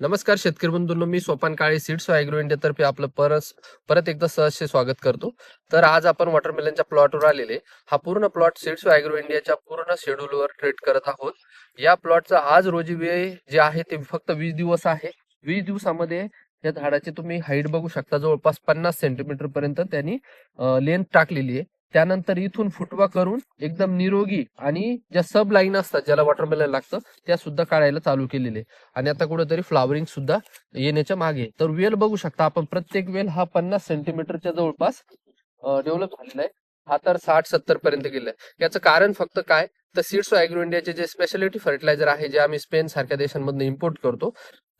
नमस्कार शेतकरी बंधूंनो मी सोपान काळे सीड्स ॲग्रो इंडियातर्फे आपलं परत परत एकदा सहर्ष स्वागत करतो. तर आज आपण वॉटरमेलनच्या प्लॉटवर आलेले हा पूर्ण प्लॉट सीड्स ॲग्रो इंडियाच्या पूर्ण शेड्यूलवर ट्रेड करत आहोत. या प्लॉटचा आज रोजी वेळ जे आहे ते फक्त वीस दिवस आहे. वीस दिवसामध्ये या झाडाची तुम्ही हाईट बघू शकता. जवळपास पन्नास सेंटीमीटर पर्यंत त्यांनी लेंथ टाकलेली आहे. त्यानंतर इथून फुटवा करून एकदम निरोगी आणि ज्या सब लाईन असतात ज्याला वॉटरमेलन लागतं त्या सुद्धा काढायला चालू केलेले. आणि आता कुठेतरी फ्लावरिंग सुद्धा येण्याच्या मागे तर वेल बघू शकता आपण प्रत्येक वेल हा पन्नास सेंटीमीटरच्या जवळपास डेव्हलप झालेला आहे. हा तर साठ सत्तर पर्यंत गेलाय याचं कारण फक्त काय? तर सीड्स अॅग्रो इंडियाचे जे स्पेशालिटी फर्टिलायझर आहे जे आम्ही स्पेन सारख्या देशांमधून इम्पोर्ट करतो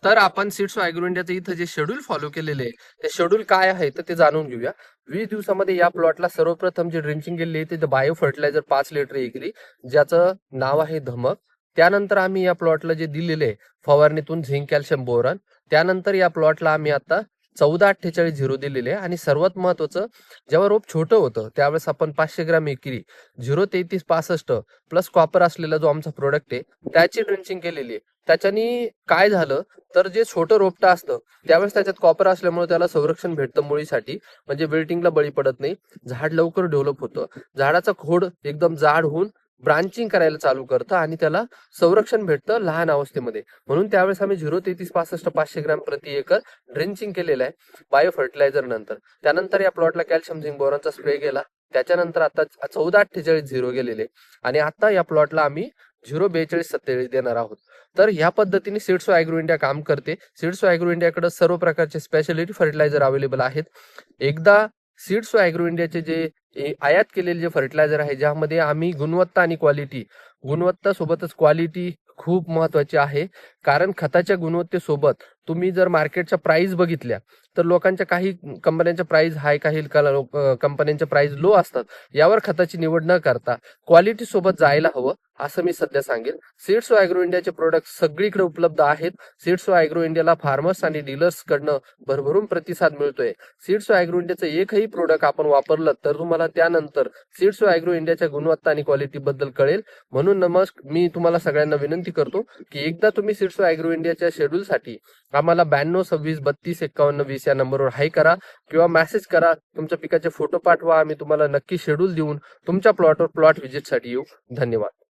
तर आपण सीड्स अॅग्रो इंडियाचं इथं जे शेड्यूल फॉलो केलेले आहे ते शेड्यूल काय आहे तर ते जाणून घेऊया. वीस दिवसामध्ये या प्लॉटला सर्वप्रथम जे ड्रिंचिंग केलेली आहे ते बायो फर्टिलायझर पाच लिटर एकरी ज्याचं नाव आहे धमक. त्यानंतर आम्ही या प्लॉटला जे दिलेले फवारणीतून झिंक कॅल्शियम बोरन त्यानंतर या प्लॉटला आम्ही आता चौदा अठ्ठेचाळीस झिरो दिलेले आहे. आणि सर्वात महत्वाचं जेव्हा रोप छोटं होतं त्यावेळेस आपण पाचशे ग्राम एकरी झिरो तेहतीस पासष्ट प्लस कॉपर असलेला जो आमचा प्रोडक्ट आहे त्याची ड्रिंचिंग केलेली आहे. त्याच्यानी काय झालं तर जे छोटं रोपटं असतं त्यावेळेस त्याच्यात कॉपर असल्यामुळे त्याला संरक्षण भेटतं मुळीसाठी. म्हणजे बिल्डिंगला बळी पडत नाही. झाड लवकर डेव्हलप होतं. झाडाचा खोड एकदम जाड होऊन ब्रांचिंग करायला चालू करतं आणि त्याला संरक्षण भेटतं लहान अवस्थेमध्ये. म्हणून त्यावेळेस आम्ही झिरो तेहतीस पासष्ट पाचशे ग्रॅम प्रति एकर ड्रिंचिंग केलेलं आहे बायो फर्टिलायझर नंतर. त्यानंतर या प्लॉटला कॅल्शियम झिंक बोरांचा स्प्रे गेला. त्याच्यानंतर आता चौदा अठ्ठेचाळीस झिरो गेलेले आणि आता या प्लॉटला आम्ही झिरो बेचाळीस सत्तेचाळीस देणार आहोत. तर ह्या पद्धतीने सीड्सो अॅग्रो इंडिया काम करते. सीड्सो अॅग्रो इंडियाकडे सर्व प्रकारचे स्पेशालिटी फर्टिलायझर अवेलेबल आहेत. एकदा सीड्स अॅग्रो इंडियाचे जे ए- आयात केलेले जे फर्टिलायझर आहे ज्यामध्ये आम्ही गुणवत्ता आणि क्वालिटी गुणवत्ता सोबतच क्वालिटी खूप महत्वाची आहे. कारण खताच्या गुणवत्तेसोबत तुम्ही जर मार्केटच्या प्राइस बघितल्या तर लोकांच्या काही कंपन्यांच्या प्राइस हाय काही कंपन्यांच्या प्राइस लो असतात. यावर खताची निवड न करता क्वालिटी सोबत जायला हवं असं मी सध्या सांगेन. सीड्स सीड्सो अॅग्रो इंडियाचे प्रोडक्ट सगळीकडे उपलब्ध आहेत. सीड्सो अॅग्रो इंडियाला फार्मर्स आणि डीलर्स कडनं भरभरून प्रतिसाद मिळतोय. सीड्सो अॅग्रो इंडियाचं एकही प्रोडक्ट आपण वापरलं तर तुम्हाला त्यानंतर सीड्सो अॅग्रो इंडियाच्या गुणवत्ता आणि क्वालिटी बद्दल कळेल. म्हणून नमस्क मी तुम्हाला सगळ्यांना विनंती करतो की एकदा तुम्ही सीड्सो अॅग्रो इंडियाच्या शेड्यूलसाठी आम्हाला ब्याण्णव सव्वीस बत्तीस एक्कावन्न वीस या नंबरवर हाय करा किंवा मेसेज करा. तुमच्या पिकाचे फोटो पाठवा. आम्ही तुम्हाला नक्की शेड्यूल देऊन तुमच्या प्लॉटवर प्लॉट व्हिजिटसाठी येऊ. धन्यवाद.